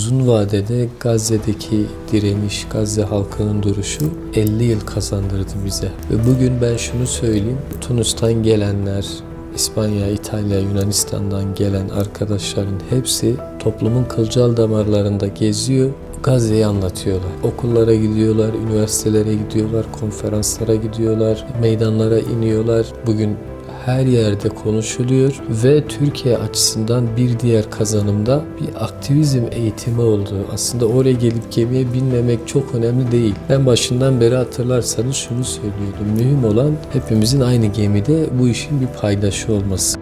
uzun vadede Gazze'deki direniş, Gazze halkının duruşu 50 yıl kazandırdı bize. Ve bugün ben şunu söyleyeyim. Tunus'tan gelenler, İspanya, İtalya, Yunanistan'dan gelen arkadaşların hepsi toplumun kılcal damarlarında geziyor. Gazze'yi anlatıyorlar. Okullara gidiyorlar, üniversitelere gidiyorlar, konferanslara gidiyorlar, meydanlara iniyorlar. Bugün her yerde konuşuluyor ve Türkiye açısından bir diğer kazanımda bir aktivizm eğitimi oldu. Aslında oraya gelip gemiye binmemek çok önemli değil. Ben başından beri hatırlarsanız şunu söylüyordum. Mühim olan hepimizin aynı gemide bu işin bir paydaşı olması.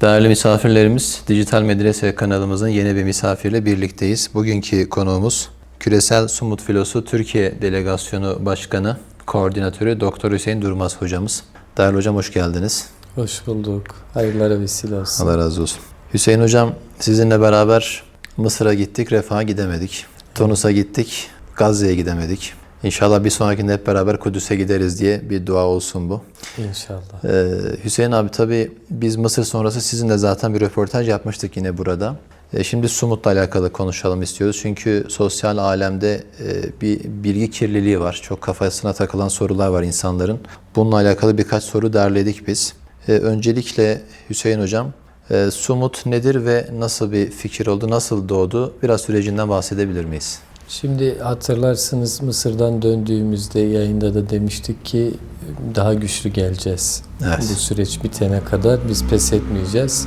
Değerli misafirlerimiz, Dijital Medrese kanalımızın yeni bir misafirle birlikteyiz. Bugünkü konuğumuz Küresel Sumut Filosu Türkiye Delegasyonu Başkanı, Koordinatörü Doktor Hüseyin Durmaz hocamız. Değerli hocam hoş geldiniz. Hoş bulduk. Hayırlara vesile olsun. Allah razı olsun. Hüseyin hocam sizinle beraber Mısır'a gittik, Refah'a gidemedik. Tunus'a gittik, Gazze'ye gidemedik. İnşallah bir sonrakinde hep beraber Kudüs'e gideriz diye bir dua olsun bu. İnşallah. Ee, Hüseyin abi tabii biz Mısır sonrası sizinle zaten bir röportaj yapmıştık yine burada. Ee, şimdi Sumut'la alakalı konuşalım istiyoruz. Çünkü sosyal alemde e, bir bilgi kirliliği var. Çok kafasına takılan sorular var insanların. Bununla alakalı birkaç soru derledik biz. Ee, öncelikle Hüseyin hocam, e, Sumut nedir ve nasıl bir fikir oldu, nasıl doğdu? Biraz sürecinden bahsedebilir miyiz? Şimdi hatırlarsınız Mısır'dan döndüğümüzde yayında da demiştik ki daha güçlü geleceğiz. Evet. Bu süreç bitene kadar biz pes etmeyeceğiz.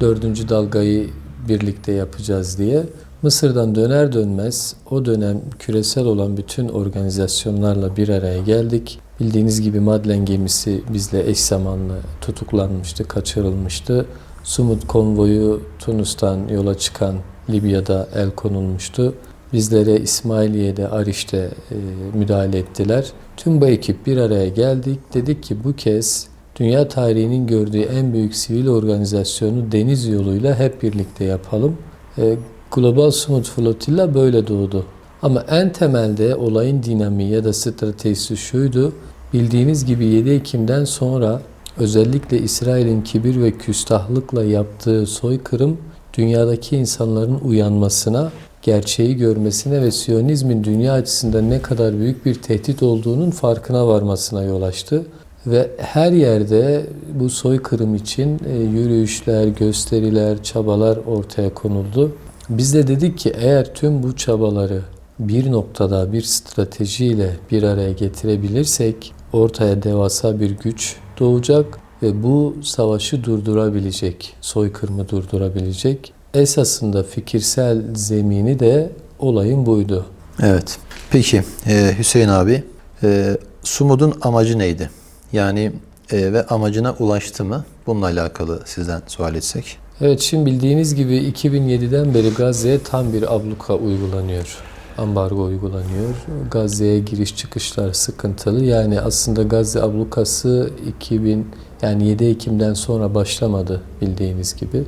Dördüncü dalgayı birlikte yapacağız diye. Mısır'dan döner dönmez o dönem küresel olan bütün organizasyonlarla bir araya geldik. Bildiğiniz gibi Madlen gemisi bizle eş zamanlı tutuklanmıştı, kaçırılmıştı. Sumut konvoyu Tunus'tan yola çıkan Libya'da el konulmuştu. Bizlere İsmailiye'de, Ariş'te e, müdahale ettiler. Tüm bu ekip bir araya geldik. Dedik ki bu kez dünya tarihinin gördüğü en büyük sivil organizasyonu deniz yoluyla hep birlikte yapalım. E, Global Sumut Flotilla böyle doğdu. Ama en temelde olayın dinamiği ya da stratejisi şuydu. Bildiğiniz gibi 7 Ekim'den sonra özellikle İsrail'in kibir ve küstahlıkla yaptığı soykırım dünyadaki insanların uyanmasına, gerçeği görmesine ve Siyonizmin dünya açısından ne kadar büyük bir tehdit olduğunun farkına varmasına yol açtı. Ve her yerde bu soykırım için e, yürüyüşler, gösteriler, çabalar ortaya konuldu. Biz de dedik ki eğer tüm bu çabaları bir noktada bir stratejiyle bir araya getirebilirsek ortaya devasa bir güç doğacak ve bu savaşı durdurabilecek, soykırımı durdurabilecek. Esasında fikirsel zemini de olayın buydu. Evet. Peki e, Hüseyin abi, e, Sumud'un amacı neydi? Yani e, ve amacına ulaştı mı? Bununla alakalı sizden sual etsek. Evet şimdi bildiğiniz gibi 2007'den beri Gazze'ye tam bir abluka uygulanıyor. Ambargo uygulanıyor. Gazze'ye giriş çıkışlar sıkıntılı. Yani aslında Gazze ablukası 2000 yani 7 Ekim'den sonra başlamadı bildiğiniz gibi.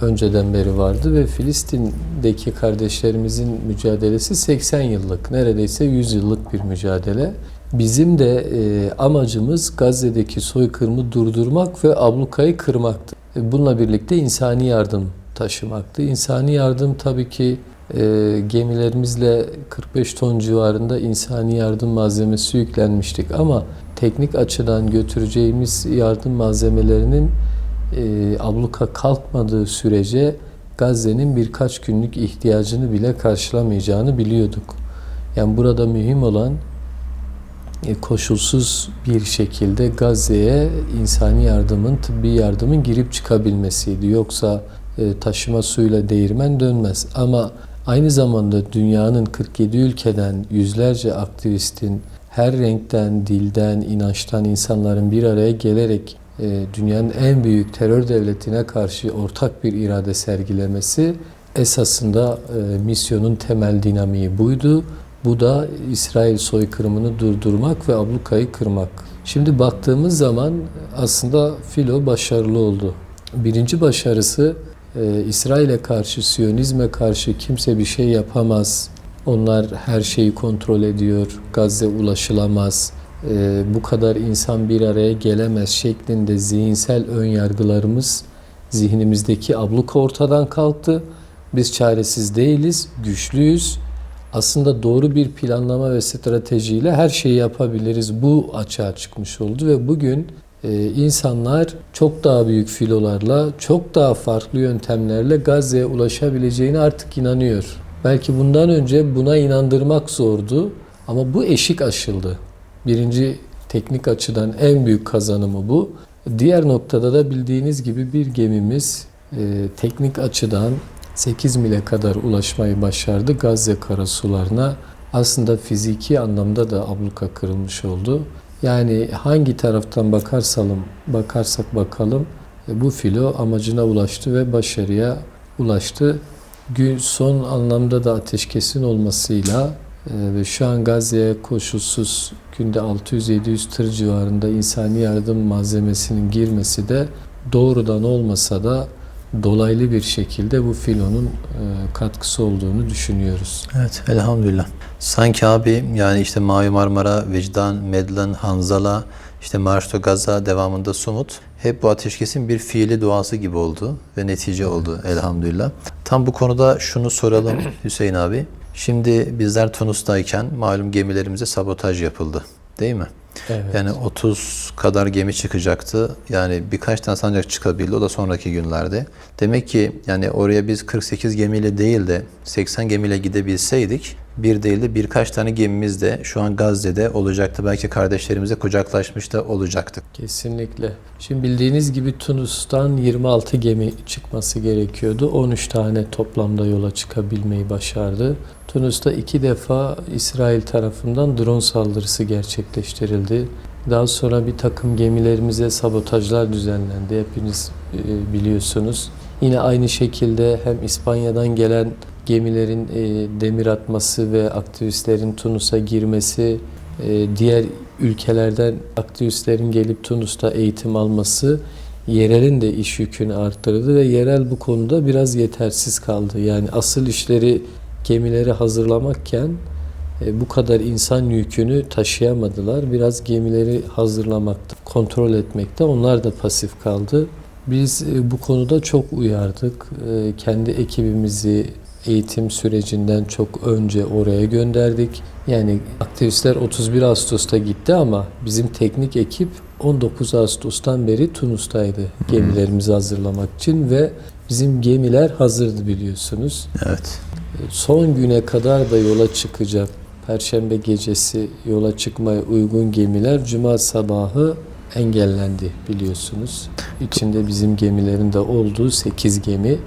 Önceden beri vardı ve Filistin'deki kardeşlerimizin mücadelesi 80 yıllık, neredeyse 100 yıllık bir mücadele. Bizim de e, amacımız Gazze'deki soykırımı durdurmak ve ablukayı kırmaktı. E, Bununla birlikte insani yardım taşımaktı. İnsani yardım tabii ki e, gemilerimizle 45 ton civarında insani yardım malzemesi yüklenmiştik ama teknik açıdan götüreceğimiz yardım malzemelerinin e, abluka kalkmadığı sürece Gazze'nin birkaç günlük ihtiyacını bile karşılamayacağını biliyorduk. Yani burada mühim olan koşulsuz bir şekilde Gazze'ye insani yardımın, tıbbi yardımın girip çıkabilmesiydi. Yoksa e, taşıma suyla değirmen dönmez. Ama aynı zamanda dünyanın 47 ülkeden yüzlerce aktivistin her renkten, dilden, inançtan insanların bir araya gelerek e, dünyanın en büyük terör devletine karşı ortak bir irade sergilemesi esasında e, misyonun temel dinamiği buydu. Bu da İsrail soykırımını durdurmak ve ablukayı kırmak. Şimdi baktığımız zaman aslında filo başarılı oldu. Birinci başarısı e, İsrail'e karşı, Siyonizme karşı kimse bir şey yapamaz. Onlar her şeyi kontrol ediyor, Gazze ulaşılamaz, e, bu kadar insan bir araya gelemez şeklinde zihinsel ön yargılarımız Zihnimizdeki abluka ortadan kalktı. Biz çaresiz değiliz, güçlüyüz. Aslında doğru bir planlama ve stratejiyle her şeyi yapabiliriz. Bu açığa çıkmış oldu ve bugün e, insanlar çok daha büyük filolarla, çok daha farklı yöntemlerle Gazze'ye ulaşabileceğine artık inanıyor. Belki bundan önce buna inandırmak zordu ama bu eşik aşıldı. Birinci teknik açıdan en büyük kazanımı bu. Diğer noktada da bildiğiniz gibi bir gemimiz e, teknik açıdan 8 mile kadar ulaşmayı başardı Gazze karasularına. Aslında fiziki anlamda da abluka kırılmış oldu. Yani hangi taraftan bakarsalım, bakarsak bakalım e, bu filo amacına ulaştı ve başarıya ulaştı. Gün son anlamda da ateşkesin olmasıyla e, ve şu an Gazze'ye koşulsuz günde 600-700 tır civarında insani yardım malzemesinin girmesi de doğrudan olmasa da dolaylı bir şekilde bu filonun e, katkısı olduğunu düşünüyoruz. Evet elhamdülillah. Sanki abi yani işte Mavi Marmara, Vicdan, Medlan, Hanzala, işte Marşto Gaza devamında Sumut hep bu ateşkesin bir fiili duası gibi oldu ve netice oldu elhamdülillah. Tam bu konuda şunu soralım Hüseyin abi. Şimdi bizler Tunus'tayken malum gemilerimize sabotaj yapıldı değil mi? Evet. Yani 30 kadar gemi çıkacaktı. Yani birkaç tane sancak çıkabildi. O da sonraki günlerde. Demek ki yani oraya biz 48 gemiyle değil de 80 gemiyle gidebilseydik bir değil de birkaç tane gemimiz de şu an Gazze'de olacaktı. Belki kardeşlerimize kucaklaşmış da olacaktık. Kesinlikle. Şimdi bildiğiniz gibi Tunus'tan 26 gemi çıkması gerekiyordu. 13 tane toplamda yola çıkabilmeyi başardı. Tunus'ta iki defa İsrail tarafından drone saldırısı gerçekleştirildi. Daha sonra bir takım gemilerimize sabotajlar düzenlendi. Hepiniz e, biliyorsunuz. Yine aynı şekilde hem İspanya'dan gelen gemilerin e, demir atması ve aktivistlerin Tunus'a girmesi, e, diğer ülkelerden aktivistlerin gelip Tunus'ta eğitim alması yerelin de iş yükünü arttırdı ve yerel bu konuda biraz yetersiz kaldı. Yani asıl işleri gemileri hazırlamakken e, bu kadar insan yükünü taşıyamadılar. Biraz gemileri hazırlamakta, kontrol etmekte onlar da pasif kaldı. Biz e, bu konuda çok uyardık. E, Kendi ekibimizi eğitim sürecinden çok önce oraya gönderdik. Yani aktivistler 31 Ağustos'ta gitti ama bizim teknik ekip 19 Ağustos'tan beri Tunus'taydı gemilerimizi hazırlamak için ve bizim gemiler hazırdı biliyorsunuz. Evet. Son güne kadar da yola çıkacak. Perşembe gecesi yola çıkmaya uygun gemiler Cuma sabahı engellendi biliyorsunuz. İçinde bizim gemilerin de olduğu 8 gemi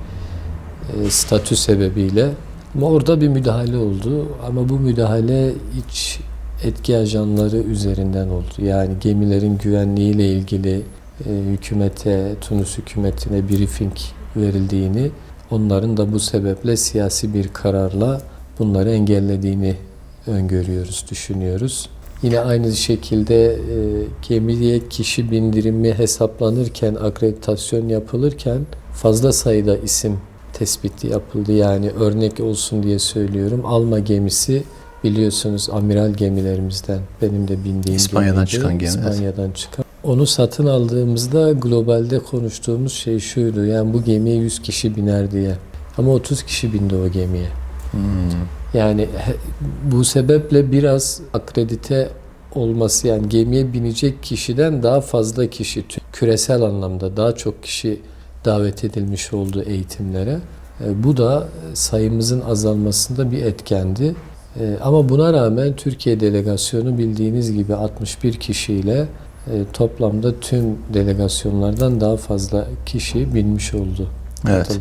e, statü sebebiyle. Ama orada bir müdahale oldu. Ama bu müdahale iç etki ajanları üzerinden oldu. Yani gemilerin güvenliğiyle ilgili e, hükümete, Tunus hükümetine briefing verildiğini, onların da bu sebeple siyasi bir kararla bunları engellediğini öngörüyoruz, düşünüyoruz. Yine aynı şekilde e, gemiye kişi bindirimi hesaplanırken, akreditasyon yapılırken fazla sayıda isim tespiti yapıldı. Yani örnek olsun diye söylüyorum. Alma gemisi biliyorsunuz amiral gemilerimizden benim de bindiğim İspanya'dan gemiydi. çıkan gemi. İspanya'dan çıkan. Onu satın aldığımızda globalde konuştuğumuz şey şuydu. Yani bu gemiye 100 kişi biner diye. Ama 30 kişi bindi o gemiye. Yani he- bu sebeple biraz akredite olması yani gemiye binecek kişiden daha fazla kişi küresel anlamda daha çok kişi davet edilmiş oldu eğitimlere. E, Bu da e, sayımızın azalmasında bir etkendi. E, Ama buna rağmen Türkiye delegasyonu bildiğiniz gibi 61 kişiyle toplamda tüm delegasyonlardan daha fazla kişi binmiş oldu Evet.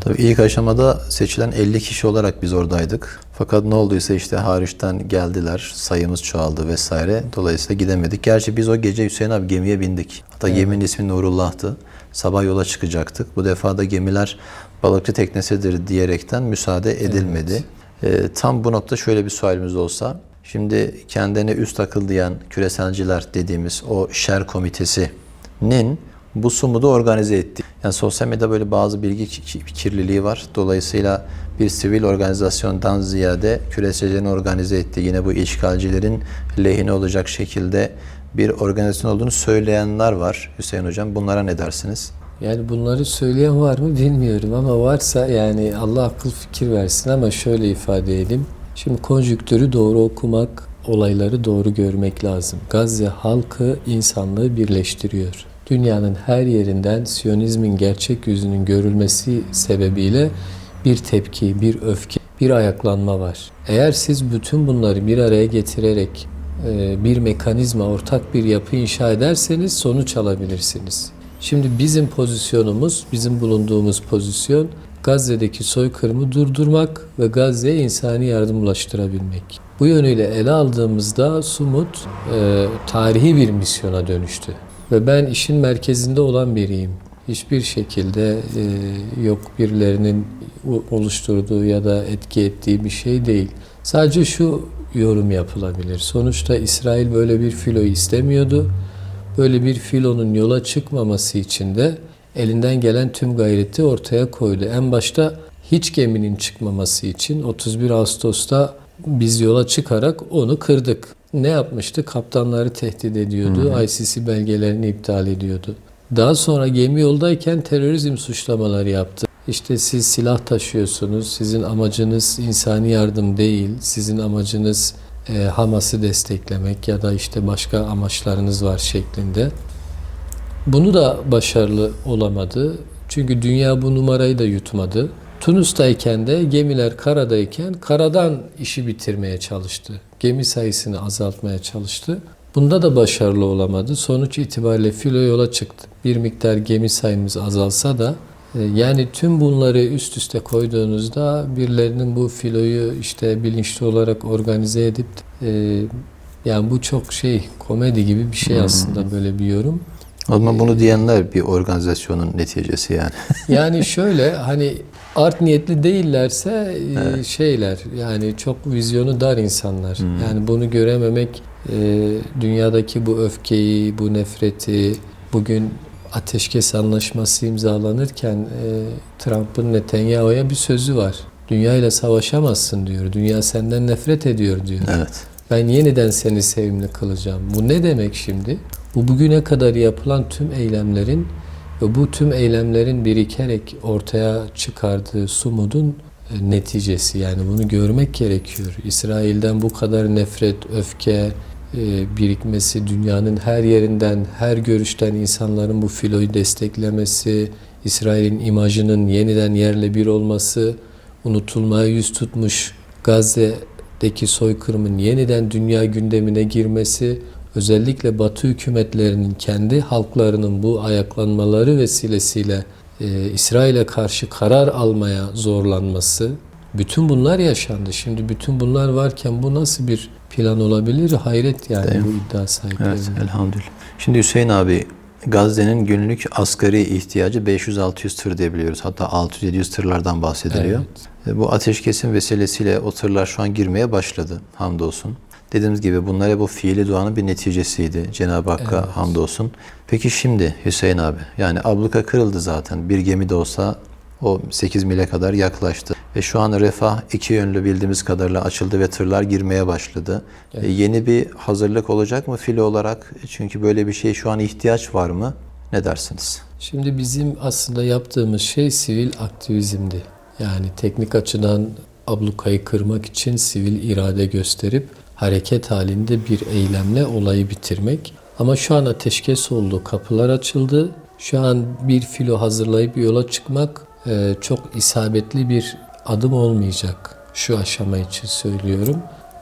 Tabii ilk aşamada seçilen 50 kişi olarak biz oradaydık. Fakat ne olduysa işte hariçten geldiler, sayımız çoğaldı vesaire. Dolayısıyla gidemedik. Gerçi biz o gece Hüseyin abi gemiye bindik. Hatta geminin ismi Nurullah'tı. Sabah yola çıkacaktık. Bu defa da gemiler balıkçı teknesidir diyerekten müsaade edilmedi. Ee, tam bu nokta şöyle bir sualimiz olsa. Şimdi kendine üst akıl diyen küreselciler dediğimiz o şer komitesinin bu sumudu organize etti. Yani sosyal medyada böyle bazı bilgi ki- kirliliği var. Dolayısıyla bir sivil organizasyondan ziyade küreselcilerin organize ettiği yine bu işgalcilerin lehine olacak şekilde bir organizasyon olduğunu söyleyenler var Hüseyin Hocam. Bunlara ne dersiniz? Yani bunları söyleyen var mı bilmiyorum ama varsa yani Allah akıl fikir versin ama şöyle ifade edeyim. Şimdi konjüktürü doğru okumak, olayları doğru görmek lazım. Gazze halkı insanlığı birleştiriyor. Dünyanın her yerinden Siyonizmin gerçek yüzünün görülmesi sebebiyle bir tepki, bir öfke, bir ayaklanma var. Eğer siz bütün bunları bir araya getirerek e, bir mekanizma, ortak bir yapı inşa ederseniz sonuç alabilirsiniz. Şimdi bizim pozisyonumuz, bizim bulunduğumuz pozisyon Gazze'deki soykırımı durdurmak ve Gazze'ye insani yardım ulaştırabilmek. Bu yönüyle ele aldığımızda Sumut e, tarihi bir misyona dönüştü. Ve ben işin merkezinde olan biriyim. Hiçbir şekilde e, yok birilerinin oluşturduğu ya da etki ettiği bir şey değil. Sadece şu yorum yapılabilir. Sonuçta İsrail böyle bir filo istemiyordu. Böyle bir filonun yola çıkmaması için de elinden gelen tüm gayreti ortaya koydu. En başta hiç geminin çıkmaması için 31 Ağustos'ta biz yola çıkarak onu kırdık. Ne yapmıştı? Kaptanları tehdit ediyordu. ICC belgelerini iptal ediyordu. Daha sonra gemi yoldayken terörizm suçlamaları yaptı. İşte siz silah taşıyorsunuz, sizin amacınız insani yardım değil, sizin amacınız e, Hamas'ı desteklemek ya da işte başka amaçlarınız var şeklinde. Bunu da başarılı olamadı. Çünkü dünya bu numarayı da yutmadı. Tunus'tayken de gemiler karadayken karadan işi bitirmeye çalıştı. Gemi sayısını azaltmaya çalıştı. Bunda da başarılı olamadı. Sonuç itibariyle filo yola çıktı. Bir miktar gemi sayımız azalsa da e, yani tüm bunları üst üste koyduğunuzda birilerinin bu filoyu işte bilinçli olarak organize edip e, yani bu çok şey komedi gibi bir şey aslında böyle bir yorum. O zaman bunu diyenler bir organizasyonun neticesi yani. Yani şöyle hani art niyetli değillerse e, şeyler yani çok vizyonu dar insanlar. Yani bunu görememek e, dünyadaki bu öfkeyi, bu nefreti bugün ateşkes anlaşması imzalanırken e, Trump'ın Netanyahu'ya bir sözü var. Dünya ile savaşamazsın diyor. Dünya senden nefret ediyor diyor. Evet. Ben yeniden seni sevimli kılacağım. Bu ne demek şimdi? Bu bugüne kadar yapılan tüm eylemlerin ve bu tüm eylemlerin birikerek ortaya çıkardığı sumudun e, neticesi. Yani bunu görmek gerekiyor. İsrail'den bu kadar nefret, öfke e, birikmesi, dünyanın her yerinden, her görüşten insanların bu filoyu desteklemesi, İsrail'in imajının yeniden yerle bir olması, unutulmaya yüz tutmuş Gazze'deki soykırımın yeniden dünya gündemine girmesi, özellikle Batı hükümetlerinin kendi halklarının bu ayaklanmaları vesilesiyle e, İsrail'e karşı karar almaya zorlanması, bütün bunlar yaşandı. Şimdi bütün bunlar varken bu nasıl bir plan olabilir? Hayret yani Değil bu iddia sahiplerine. Evet, elhamdülillah. Şimdi Hüseyin abi, Gazze'nin günlük asgari ihtiyacı 500-600 tır diye biliyoruz. Hatta 600-700 tırlardan bahsediliyor. E, Bu ateşkesin vesilesiyle o tırlar şu an girmeye başladı hamdolsun. Dediğimiz gibi bunlar bu fiili duanın bir neticesiydi. Cenab-ı Hakk'a Evet. hamdolsun. Peki şimdi Hüseyin abi, yani abluka kırıldı zaten. Bir gemi de olsa o 8 mile kadar yaklaştı. Ve şu an refah iki yönlü bildiğimiz kadarıyla açıldı ve tırlar girmeye başladı. E, yeni bir hazırlık olacak mı filo olarak? Çünkü böyle bir şey şu an ihtiyaç var mı? Ne dersiniz? Şimdi bizim aslında yaptığımız şey sivil aktivizmdi. Yani teknik açıdan ablukayı kırmak için sivil irade gösterip hareket halinde bir eylemle olayı bitirmek. Ama şu an ateşkes oldu, kapılar açıldı. Şu an bir filo hazırlayıp yola çıkmak e, çok isabetli bir adım olmayacak. Şu aşama için söylüyorum.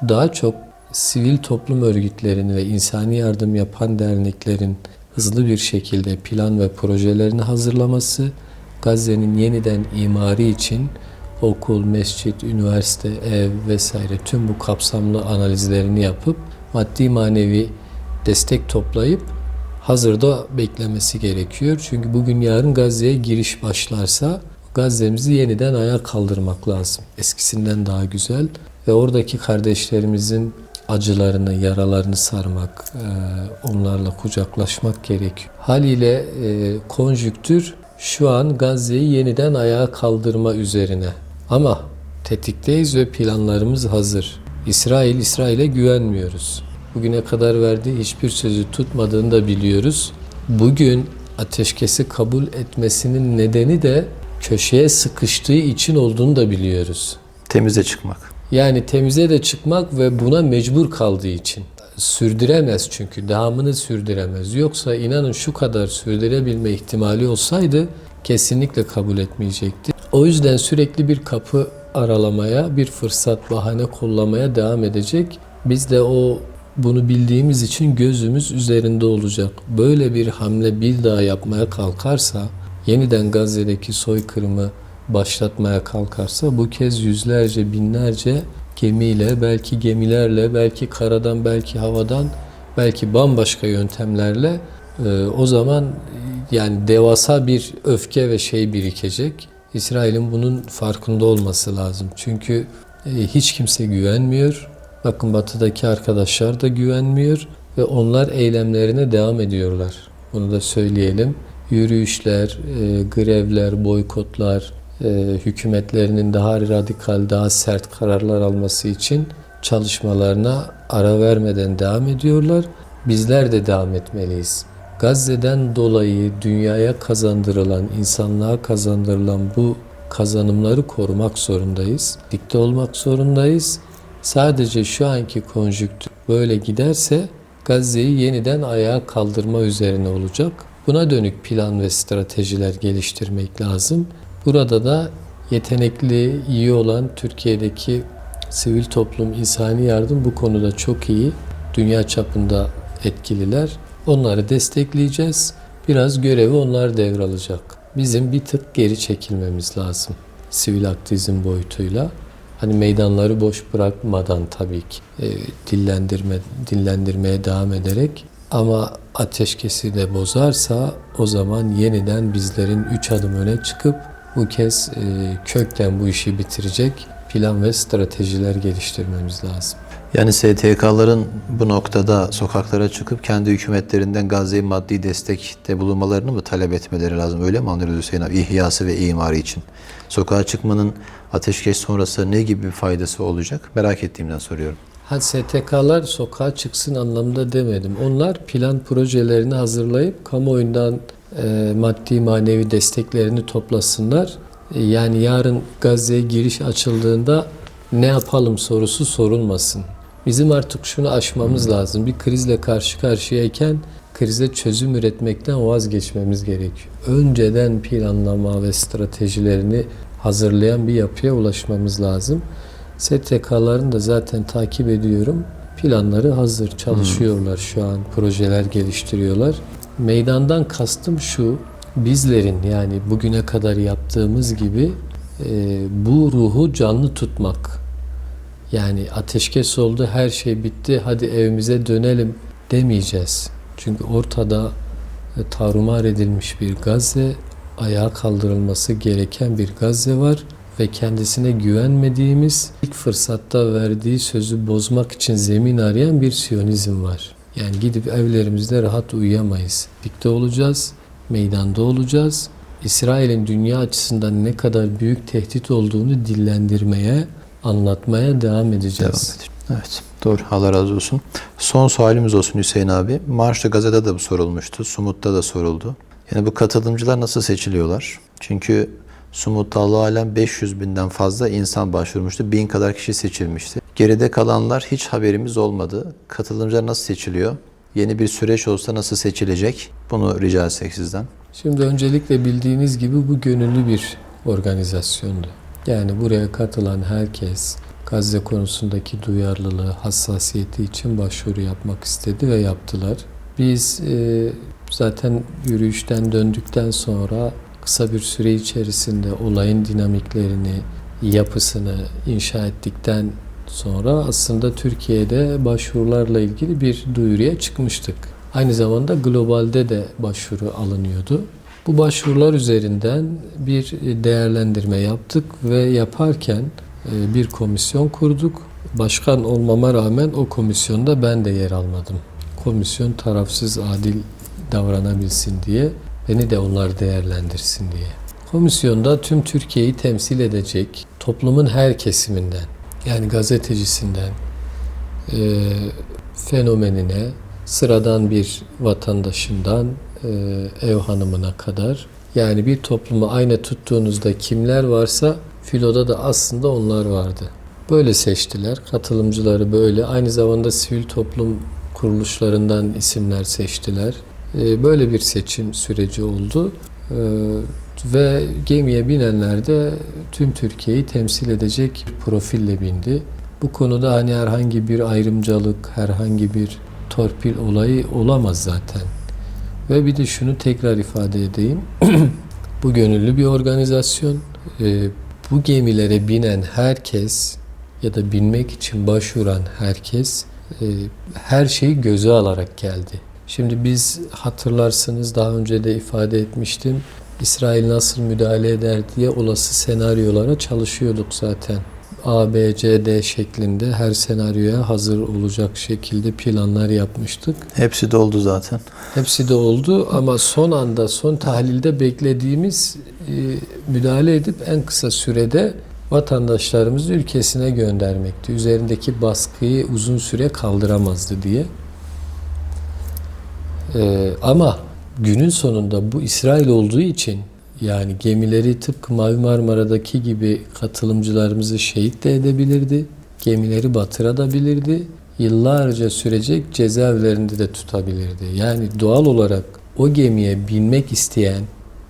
Daha çok sivil toplum örgütlerinin ve insani yardım yapan derneklerin hızlı bir şekilde plan ve projelerini hazırlaması, Gazze'nin yeniden imari için okul, mescit, üniversite, ev vesaire tüm bu kapsamlı analizlerini yapıp maddi manevi destek toplayıp hazırda beklemesi gerekiyor. Çünkü bugün yarın Gazze'ye giriş başlarsa Gazze'mizi yeniden ayağa kaldırmak lazım. Eskisinden daha güzel ve oradaki kardeşlerimizin acılarını, yaralarını sarmak, e, onlarla kucaklaşmak gerekiyor. Haliyle e, konjüktür şu an Gazze'yi yeniden ayağa kaldırma üzerine. Ama tetikteyiz ve planlarımız hazır. İsrail, İsrail'e güvenmiyoruz. Bugüne kadar verdiği hiçbir sözü tutmadığını da biliyoruz. Bugün ateşkesi kabul etmesinin nedeni de köşeye sıkıştığı için olduğunu da biliyoruz. Temize çıkmak. Yani temize de çıkmak ve buna mecbur kaldığı için. Sürdüremez çünkü devamını sürdüremez. Yoksa inanın şu kadar sürdürebilme ihtimali olsaydı kesinlikle kabul etmeyecekti. O yüzden sürekli bir kapı aralamaya, bir fırsat, bahane kollamaya devam edecek. Biz de o bunu bildiğimiz için gözümüz üzerinde olacak. Böyle bir hamle bir daha yapmaya kalkarsa, yeniden Gazze'deki soykırımı başlatmaya kalkarsa bu kez yüzlerce, binlerce gemiyle, belki gemilerle, belki karadan, belki havadan, belki bambaşka yöntemlerle e, o zaman yani devasa bir öfke ve şey birikecek. İsrail'in bunun farkında olması lazım. Çünkü e, hiç kimse güvenmiyor. Bakın batıdaki arkadaşlar da güvenmiyor ve onlar eylemlerine devam ediyorlar. Bunu da söyleyelim. Yürüyüşler, e, grevler, boykotlar, e, hükümetlerinin daha radikal, daha sert kararlar alması için çalışmalarına ara vermeden devam ediyorlar. Bizler de devam etmeliyiz. Gazze'den dolayı dünyaya kazandırılan, insanlığa kazandırılan bu kazanımları korumak zorundayız. Dikte olmak zorundayız. Sadece şu anki konjüktür böyle giderse Gazze'yi yeniden ayağa kaldırma üzerine olacak. Buna dönük plan ve stratejiler geliştirmek lazım. Burada da yetenekli, iyi olan Türkiye'deki sivil toplum, insani yardım bu konuda çok iyi. Dünya çapında etkililer. Onları destekleyeceğiz. Biraz görevi onlar devralacak. Bizim bir tık geri çekilmemiz lazım. Sivil aktivizm boyutuyla. Hani meydanları boş bırakmadan tabii ki e, dillendirme dinlendirmeye devam ederek ama ateşkesi de bozarsa o zaman yeniden bizlerin üç adım öne çıkıp bu kez e, kökten bu işi bitirecek plan ve stratejiler geliştirmemiz lazım. Yani STK'ların bu noktada sokaklara çıkıp kendi hükümetlerinden Gazze'ye maddi destekte bulunmalarını mı talep etmeleri lazım? Öyle mi anlıyoruz Hüseyin abi? İhyası ve imarı için. Sokağa çıkmanın ateşkes sonrası ne gibi bir faydası olacak? Merak ettiğimden soruyorum. Ha STK'lar sokağa çıksın anlamında demedim. Onlar plan projelerini hazırlayıp kamuoyundan e, maddi manevi desteklerini toplasınlar. E, yani yarın Gazze'ye giriş açıldığında ne yapalım sorusu sorulmasın. Bizim artık şunu aşmamız lazım. Bir krizle karşı karşıyayken krize çözüm üretmekten vazgeçmemiz gerekiyor. Önceden planlama ve stratejilerini hazırlayan bir yapıya ulaşmamız lazım. STK'ların da zaten takip ediyorum. Planları hazır, çalışıyorlar şu an, projeler geliştiriyorlar. Meydandan kastım şu, bizlerin yani bugüne kadar yaptığımız gibi e, bu ruhu canlı tutmak. Yani ateşkes oldu, her şey bitti, hadi evimize dönelim demeyeceğiz. Çünkü ortada e, tarumar edilmiş bir Gazze, ayağa kaldırılması gereken bir Gazze var ve kendisine güvenmediğimiz ilk fırsatta verdiği sözü bozmak için zemin arayan bir siyonizm var. Yani gidip evlerimizde rahat uyuyamayız. Dikte olacağız, meydanda olacağız. İsrail'in dünya açısından ne kadar büyük tehdit olduğunu dillendirmeye, anlatmaya devam edeceğiz. Devam. Evet. Doğru. Allah razı olsun. Son sualimiz olsun Hüseyin abi. Marşlı Gazete'de de bu sorulmuştu. Sumut'ta da soruldu. Yani bu katılımcılar nasıl seçiliyorlar? Çünkü Sumut'ta Allah alem 500 binden fazla insan başvurmuştu. Bin kadar kişi seçilmişti. Geride kalanlar hiç haberimiz olmadı. Katılımcılar nasıl seçiliyor? Yeni bir süreç olsa nasıl seçilecek? Bunu rica etsek sizden. Şimdi öncelikle bildiğiniz gibi bu gönüllü bir organizasyondu. Yani buraya katılan herkes Gazze konusundaki duyarlılığı, hassasiyeti için başvuru yapmak istedi ve yaptılar. Biz e, zaten yürüyüşten döndükten sonra kısa bir süre içerisinde olayın dinamiklerini, yapısını inşa ettikten sonra aslında Türkiye'de başvurularla ilgili bir duyuruya çıkmıştık. Aynı zamanda globalde de başvuru alınıyordu. Bu başvurular üzerinden bir değerlendirme yaptık ve yaparken e, bir komisyon kurduk. Başkan olmama rağmen o komisyonda ben de yer almadım. Komisyon tarafsız, adil davranabilsin diye, beni de onlar değerlendirsin diye. Komisyonda tüm Türkiye'yi temsil edecek toplumun her kesiminden, yani gazetecisinden, e, fenomenine, sıradan bir vatandaşından, e, ev hanımına kadar. Yani bir toplumu aynı tuttuğunuzda kimler varsa filoda da aslında onlar vardı. Böyle seçtiler. Katılımcıları böyle. Aynı zamanda sivil toplum kuruluşlarından isimler seçtiler. E, Böyle bir seçim süreci oldu. E, Ve gemiye binenler de tüm Türkiye'yi temsil edecek bir profille bindi. Bu konuda hani herhangi bir ayrımcılık, herhangi bir torpil olayı olamaz zaten. Ve bir de şunu tekrar ifade edeyim. bu gönüllü bir organizasyon. Ee, bu gemilere binen herkes ya da binmek için başvuran herkes e, her şeyi göze alarak geldi. Şimdi biz hatırlarsınız daha önce de ifade etmiştim. İsrail nasıl müdahale eder diye olası senaryolara çalışıyorduk zaten. A, B, C, D şeklinde her senaryoya hazır olacak şekilde planlar yapmıştık. Hepsi doldu zaten. Hepsi de oldu ama son anda, son tahlilde beklediğimiz e, müdahale edip en kısa sürede vatandaşlarımızı ülkesine göndermekti. Üzerindeki baskıyı uzun süre kaldıramazdı diye. E, ama günün sonunda bu İsrail olduğu için yani gemileri tıpkı Mavi Marmara'daki gibi katılımcılarımızı şehit de edebilirdi. Gemileri batırabilirdi. Yıllarca sürecek cezaevlerinde de tutabilirdi. Yani doğal olarak o gemiye binmek isteyen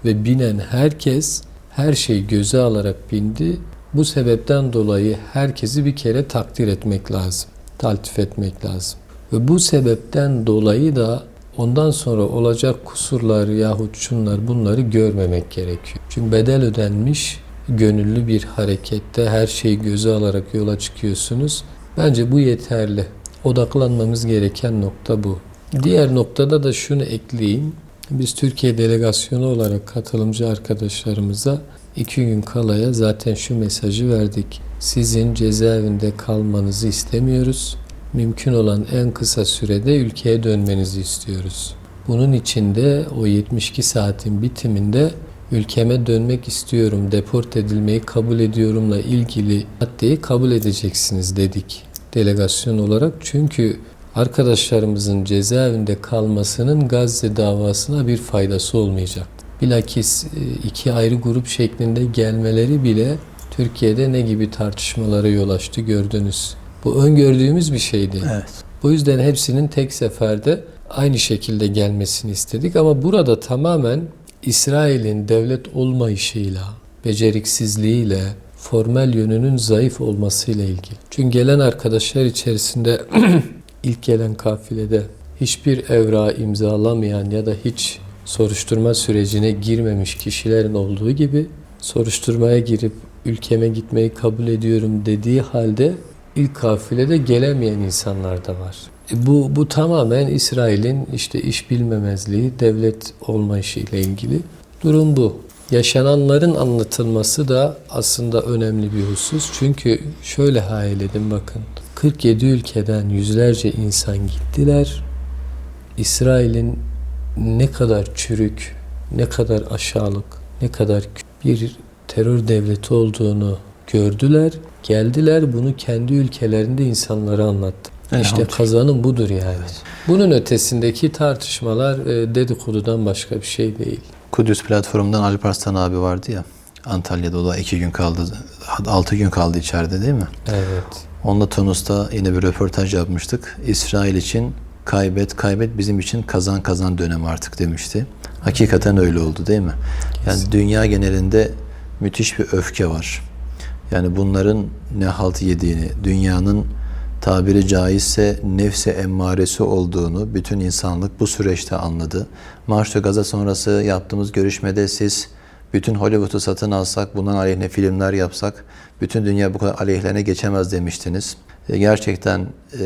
ve binen herkes her şeyi göze alarak bindi. Bu sebepten dolayı herkesi bir kere takdir etmek lazım. Taltif etmek lazım. Ve bu sebepten dolayı da ondan sonra olacak kusurlar yahut şunlar bunları görmemek gerekiyor. Çünkü bedel ödenmiş gönüllü bir harekette her şeyi göze alarak yola çıkıyorsunuz. Bence bu yeterli. Odaklanmamız gereken nokta bu. Diğer noktada da şunu ekleyeyim. Biz Türkiye delegasyonu olarak katılımcı arkadaşlarımıza iki gün kalaya zaten şu mesajı verdik. Sizin cezaevinde kalmanızı istemiyoruz. Mümkün olan en kısa sürede ülkeye dönmenizi istiyoruz. Bunun için de o 72 saatin bitiminde ülkeme dönmek istiyorum, deport edilmeyi kabul ediyorumla ilgili maddeyi kabul edeceksiniz dedik delegasyon olarak. Çünkü arkadaşlarımızın cezaevinde kalmasının Gazze davasına bir faydası olmayacak. Bilakis e, iki ayrı grup şeklinde gelmeleri bile Türkiye'de ne gibi tartışmalara yol açtı gördünüz. Bu öngördüğümüz bir şeydi. Evet. Bu yüzden hepsinin tek seferde aynı şekilde gelmesini istedik ama burada tamamen İsrail'in devlet olmayışıyla, beceriksizliğiyle, formel yönünün zayıf olmasıyla ilgili. Çünkü gelen arkadaşlar içerisinde ilk gelen kafilede hiçbir evra imzalamayan ya da hiç soruşturma sürecine girmemiş kişilerin olduğu gibi soruşturmaya girip ülkeme gitmeyi kabul ediyorum dediği halde ilk kafilede gelemeyen insanlar da var. E Bu, bu tamamen İsrail'in işte iş bilmemezliği, devlet olmayışı ile ilgili. Durum bu. Yaşananların anlatılması da aslında önemli bir husus. Çünkü şöyle hayal edin bakın. 47 ülkeden yüzlerce insan gittiler. İsrail'in ne kadar çürük, ne kadar aşağılık, ne kadar bir terör devleti olduğunu gördüler. Geldiler bunu kendi ülkelerinde insanlara anlattı. İşte Elhamdülillah. kazanım budur yani. Bunun ötesindeki tartışmalar e, dedikodudan başka bir şey değil. Kudüs platformundan Alp Arslan abi vardı ya. Antalya'da o da iki gün kaldı. Altı gün kaldı içeride değil mi? Evet. Onunla Tunus'ta yine bir röportaj yapmıştık. İsrail için kaybet kaybet bizim için kazan kazan dönem artık demişti. Hakikaten öyle oldu değil mi? Yani dünya genelinde müthiş bir öfke var. Yani bunların ne halt yediğini, dünyanın tabiri caizse nefse emmaresi olduğunu bütün insanlık bu süreçte anladı. Marşto Gaza sonrası yaptığımız görüşmede siz bütün Hollywood'u satın alsak, bundan aleyhine filmler yapsak, bütün dünya bu kadar aleyhlerine geçemez demiştiniz. Gerçekten e,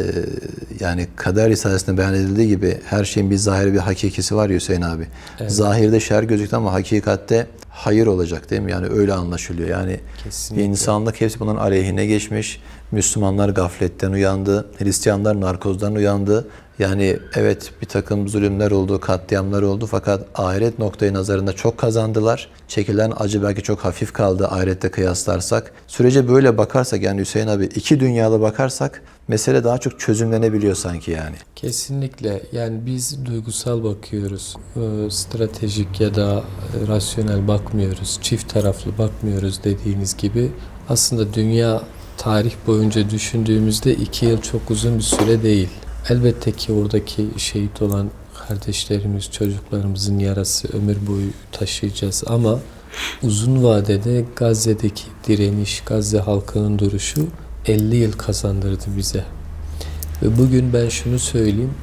yani kader risalesinde beyan edildiği gibi her şeyin bir zahiri bir hakikisi var Hüseyin abi. Zahirde şer gözüktü ama hakikatte hayır olacak değil mi? Yani öyle anlaşılıyor. Yani Kesinlikle. insanlık hepsi bunun aleyhine geçmiş. Müslümanlar gafletten uyandı. Hristiyanlar narkozdan uyandı. Yani evet bir takım zulümler oldu, katliamlar oldu fakat ahiret noktayı nazarında çok kazandılar. Çekilen acı belki çok hafif kaldı ahirette kıyaslarsak. Sürece böyle bakarsak yani Hüseyin abi iki dünyalı bakarsak mesele daha çok çözümlenebiliyor sanki yani. Kesinlikle yani biz duygusal bakıyoruz. Ee, Stratejik ya da e, rasyonel bakmıyoruz. Çift taraflı bakmıyoruz dediğiniz gibi. Aslında dünya tarih boyunca düşündüğümüzde iki yıl çok uzun bir süre değil. Elbette ki oradaki şehit olan kardeşlerimiz, çocuklarımızın yarası ömür boyu taşıyacağız ama uzun vadede Gazze'deki direniş, Gazze halkının duruşu 50 yıl kazandırdı bize. Ve bugün ben şunu söyleyeyim.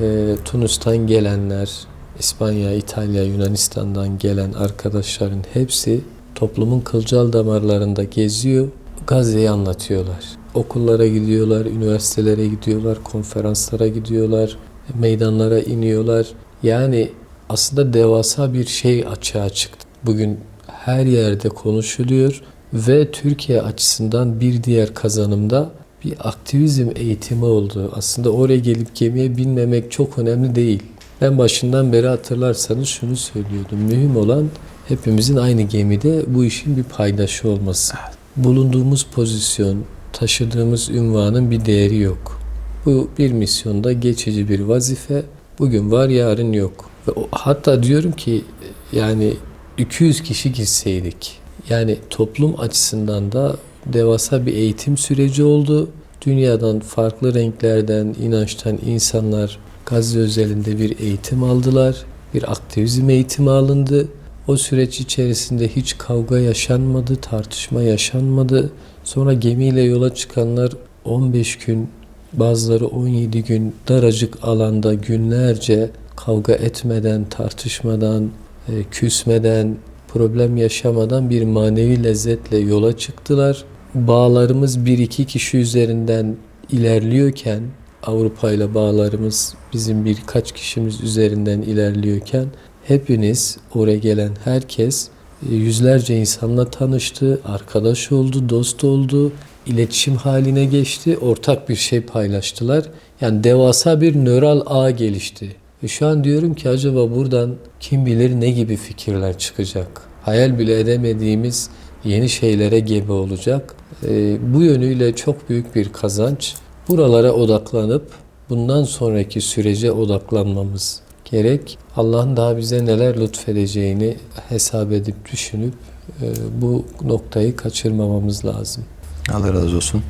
E, Tunus'tan gelenler, İspanya, İtalya, Yunanistan'dan gelen arkadaşların hepsi toplumun kılcal damarlarında geziyor. Gazze'yi anlatıyorlar. Okullara gidiyorlar, üniversitelere gidiyorlar, konferanslara gidiyorlar, meydanlara iniyorlar. Yani aslında devasa bir şey açığa çıktı. Bugün her yerde konuşuluyor ve Türkiye açısından bir diğer kazanımda bir aktivizm eğitimi oldu. Aslında oraya gelip gemiye binmemek çok önemli değil. Ben başından beri hatırlarsanız şunu söylüyordum. Mühim olan hepimizin aynı gemide bu işin bir paydaşı olması. Bulunduğumuz pozisyon, taşıdığımız ünvanın bir değeri yok. Bu bir misyonda geçici bir vazife. Bugün var, yarın yok. Ve hatta diyorum ki yani 200 kişi gitseydik. Yani toplum açısından da devasa bir eğitim süreci oldu. Dünyadan farklı renklerden, inançtan insanlar Gazze özelinde bir eğitim aldılar. Bir aktivizm eğitimi alındı. O süreç içerisinde hiç kavga yaşanmadı, tartışma yaşanmadı. Sonra gemiyle yola çıkanlar 15 gün, bazıları 17 gün daracık alanda günlerce kavga etmeden, tartışmadan, e, küsmeden, problem yaşamadan bir manevi lezzetle yola çıktılar. Bağlarımız bir iki kişi üzerinden ilerliyorken, Avrupa ile bağlarımız bizim birkaç kişimiz üzerinden ilerliyorken, hepiniz oraya gelen herkes yüzlerce insanla tanıştı, arkadaş oldu, dost oldu, iletişim haline geçti, ortak bir şey paylaştılar. Yani devasa bir nöral ağ gelişti. Ve şu an diyorum ki acaba buradan kim bilir ne gibi fikirler çıkacak. Hayal bile edemediğimiz yeni şeylere gebe olacak. Ee, bu yönüyle çok büyük bir kazanç. Buralara odaklanıp bundan sonraki sürece odaklanmamız gerek. Allah'ın daha bize neler lütfedeceğini hesap edip düşünüp e, bu noktayı kaçırmamamız lazım. Allah razı olsun.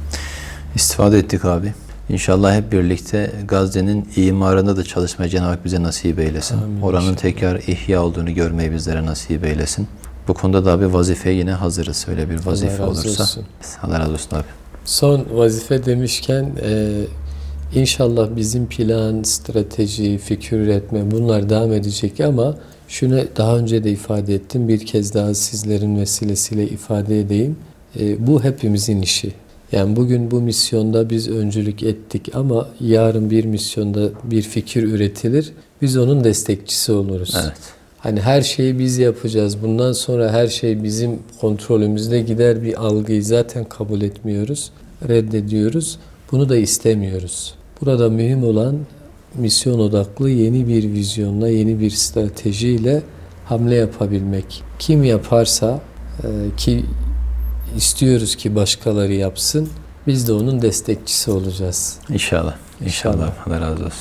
İstifade ettik abi. İnşallah hep birlikte Gazze'nin imarında da çalışmayı Cenab-ı Hak bize nasip eylesin. Amin Oranın tekrar ihya olduğunu görmeyi bizlere nasip eylesin. Bu konuda da abi vazifeye yine hazırız. Öyle bir vazife razı olursa. olsun. Allah razı olsun abi. Son vazife demişken e, inşallah bizim plan, strateji, fikir üretme bunlar devam edecek ama şunu daha önce de ifade ettim. Bir kez daha sizlerin vesilesiyle ifade edeyim. E, bu hepimizin işi. Yani bugün bu misyonda biz öncülük ettik ama yarın bir misyonda bir fikir üretilir. Biz onun destekçisi oluruz. Evet. Hani her şeyi biz yapacağız. Bundan sonra her şey bizim kontrolümüzde gider bir algıyı zaten kabul etmiyoruz. Reddediyoruz. Bunu da istemiyoruz. Burada mühim olan misyon odaklı yeni bir vizyonla, yeni bir stratejiyle hamle yapabilmek. Kim yaparsa e, ki istiyoruz ki başkaları yapsın. Biz de onun destekçisi olacağız. İnşallah. İnşallah. İnşallah. Allah razı olsun.